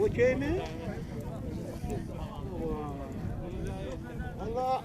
Okey mi? Allah.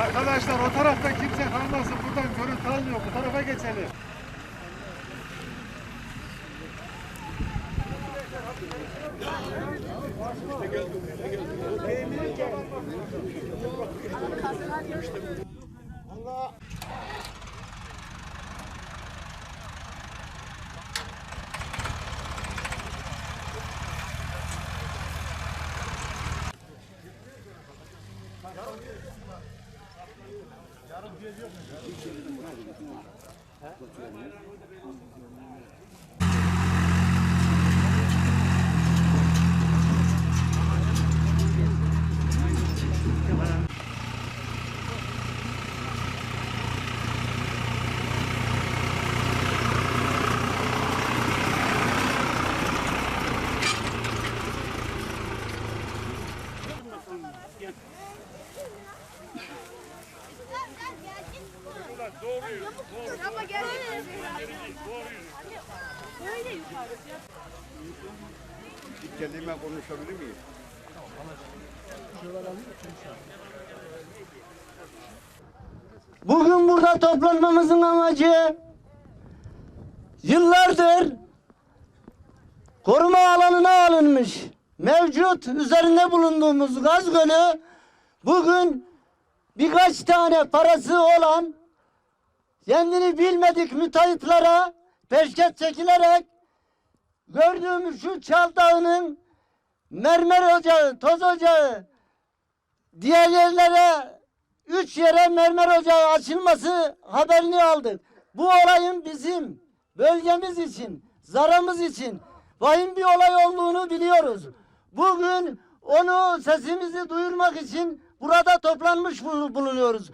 Arkadaşlar o tarafta kimse kalmasın. Buradan görüntü almıyor. Bu tarafa geçelim. Allah. Ama Kelime konuşabilir miyim? Bugün burada toplanmamızın amacı yıllardır koruma alanına alınmış mevcut üzerinde bulunduğumuz gaz gölü bugün birkaç tane parası olan kendini bilmedik müteahhitlere peşkeş çekilerek gördüğümüz şu Çal Dağı'nın mermer ocağı, toz ocağı diğer yerlere üç yere mermer ocağı açılması haberini aldık. Bu olayın bizim bölgemiz için, zararımız için vahim bir olay olduğunu biliyoruz. Bugün onu sesimizi duyurmak için burada toplanmış bulu- bulunuyoruz.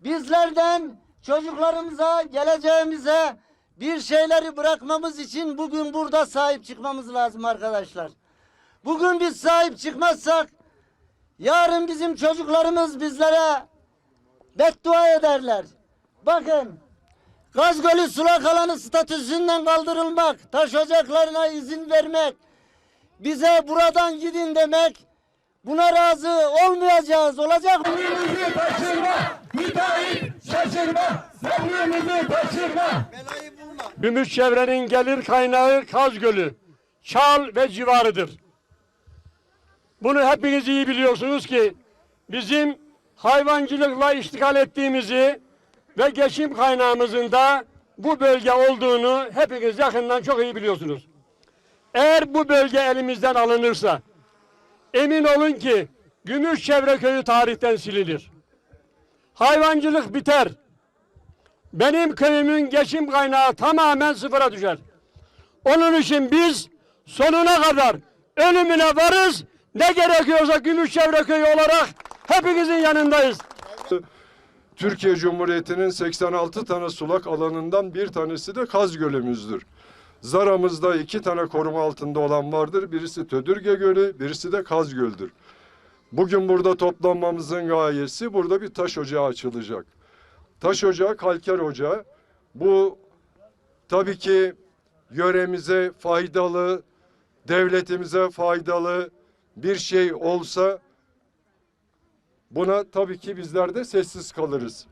Bizlerden çocuklarımıza, geleceğimize bir şeyleri bırakmamız için bugün burada sahip çıkmamız lazım arkadaşlar. Bugün biz sahip çıkmazsak yarın bizim çocuklarımız bizlere beddua ederler. Bakın Gaz Gölü sulak alanı statüsünden kaldırılmak, taş ocaklarına izin vermek, bize buradan gidin demek, buna razı olmayacağız. Olacak mı? Taşırma, müteahhit şaşırma, zemrimizi taşırma. Gümüş çevrenin gelir kaynağı Kaz Gölü, Çal ve civarıdır. Bunu hepiniz iyi biliyorsunuz ki bizim hayvancılıkla iştigal ettiğimizi ve geçim kaynağımızın da bu bölge olduğunu hepiniz yakından çok iyi biliyorsunuz. Eğer bu bölge elimizden alınırsa emin olun ki Gümüşçevre köyü tarihten silinir. Hayvancılık biter. Benim köyümün geçim kaynağı tamamen sıfıra düşer. Onun için biz sonuna kadar ölümüne varız. Ne gerekiyorsa Gümüşçevre köyü olarak hepinizin yanındayız. Türkiye Cumhuriyeti'nin 86 tane sulak alanından bir tanesi de Kaz Gölümüzdür. Zaramızda iki tane koruma altında olan vardır. Birisi Tödürge Gölü, birisi de Kaz Göl'dür. Bugün burada toplanmamızın gayesi burada bir taş ocağı açılacak. Taş ocağı kalker ocağı. Bu tabii ki yöremize faydalı, devletimize faydalı bir şey olsa buna tabii ki bizler de sessiz kalırız.